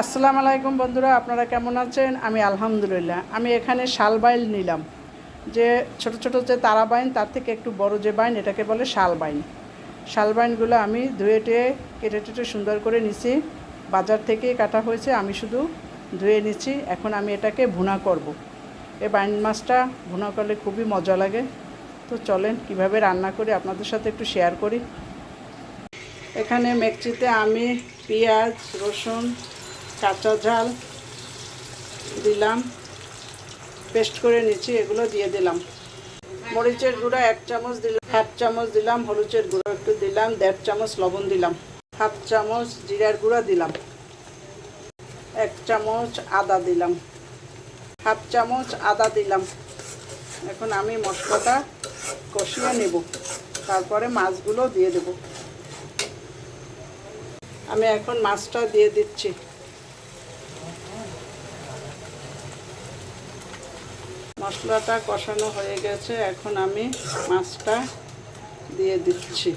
আসসালামু আলাইকুম বন্ধুরা, আপনারা কেমন আছেন? আমি আলহামদুলিল্লাহ, আমি এখানে শালবাইল নিলাম। যে ছোট ছোট যে তারা বাইন তার থেকে একটু বড় যে বাইন, এটাকে বলে শালবাইন। শালবাইনগুলো আমি ধুয়ে টুয়ে, কেটে টেটে সুন্দর করে নিছি। বাজার থেকে কাটা হয়েছে, আমি শুধু ধুয়ে নিচ্ছি এখন আমি এটাকে ভুনা করব। এই বাইন মাছটা ভুনা করলে খুবই মজা লাগে। তো চলেন, কীভাবে রান্না করি আপনাদের সাথে একটু শেয়ার করি। এখানে মেকচিতে আমি পেঁয়াজ, রসুন কাঁচা ঝাল দিলাম পেস্ট করে নিচ্ছি এগুলো দিয়ে দিলাম। মরিচের গুঁড়া এক চামচ দিলাম, হাফ চামচ দিলাম হলুদের গুঁড়ো একটু দিলাম, দেড় চামচ লবণ দিলাম, হাফ চামচ জিরার গুঁড়া দিলাম, এক চামচ আদা দিলাম, হাফ চামচ আদা দিলাম। এখন আমি মশলাটা কষিয়ে নেব, তারপরে মাছগুলো দিয়ে দেব। আমি এখন মাছটা দিয়ে দিচ্ছি। মশলাটা কষানো হয়ে গেছে। এখন আমি মাছটা দিয়ে দিচ্ছি।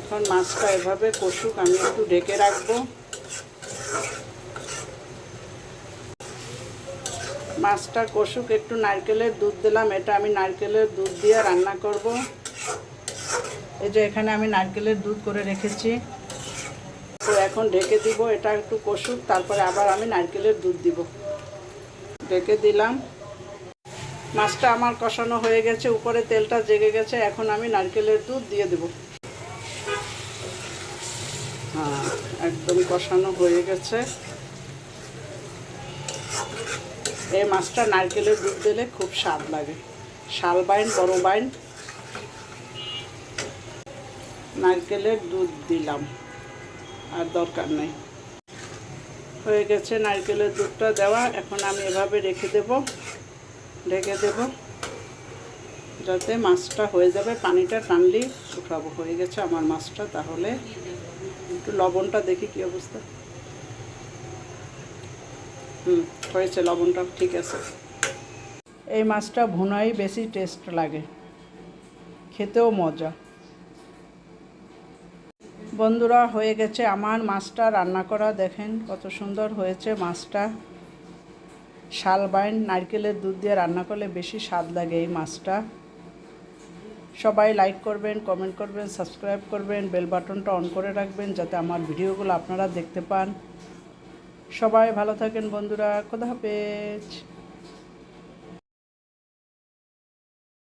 এখন মাছটা এভাবে কষুক, আমি একটু ঢেকে রাখব। মাছটা কষুক, একটু নারকেলের দুধ দিলাম। এটা আমি নারকেলের দুধ দিয়ে রান্না করব। এই যে এখানে আমি নারকেলের দুধ করে রেখেছি। তো এখন ঢেকে দিব, এটা একটু কষুক, তারপরে আবার আমি নারকেলের দুধ দিব। ঢেকে দিলাম। মাছটা আমার কষানো হয়ে গেছে, উপরে তেলটা জেগে গেছে, এখন আমি নারকেলের দুধ দিয়ে দেব। হ্যাঁ একদম কষানো হয়ে গেছে। এই মাছটা নারকেলের দুধ দিলে খুব স্বাদ লাগে। শাল বাইন, বড় বাইন। নারকেলের দুধ দিলাম, আর দরকার নেই। হয়ে গেছে নারকেলের দুধটা দেওয়া, এখন আমি এভাবে রেখে দেব। ঢেকে দেব। যাতে মাছটা হয়ে যাবে, পানিটা টানলেই উঠাবো হয়ে গেছে আমার মাছটা, তাহলে একটু লবণটা দেখি কি অবস্থা। হুম, হয়েছে, লবণটা ঠিক আছে। এই মাছটা ভুনাই বেশি টেস্ট লাগে। খেতেও মজা। বন্ধুরা, হয়ে গেছে আমার মাছটা রান্না করা। দেখেন কত সুন্দর হয়েছে মাছটা। শালবাইন নারকেলের দুধ দিয়ে রান্না করলে বেশি স্বাদ লাগে এই মাছটা। সবাই লাইক করবেন কমেন্ট করবেন সাবস্ক্রাইব করবেন বেল বাটনটা অন করে রাখবেন যাতে আমার ভিডিওগুলো আপনারা দেখতে পান। সবাই ভালো থাকেন বন্ধুরা, খোদা হাফেজ।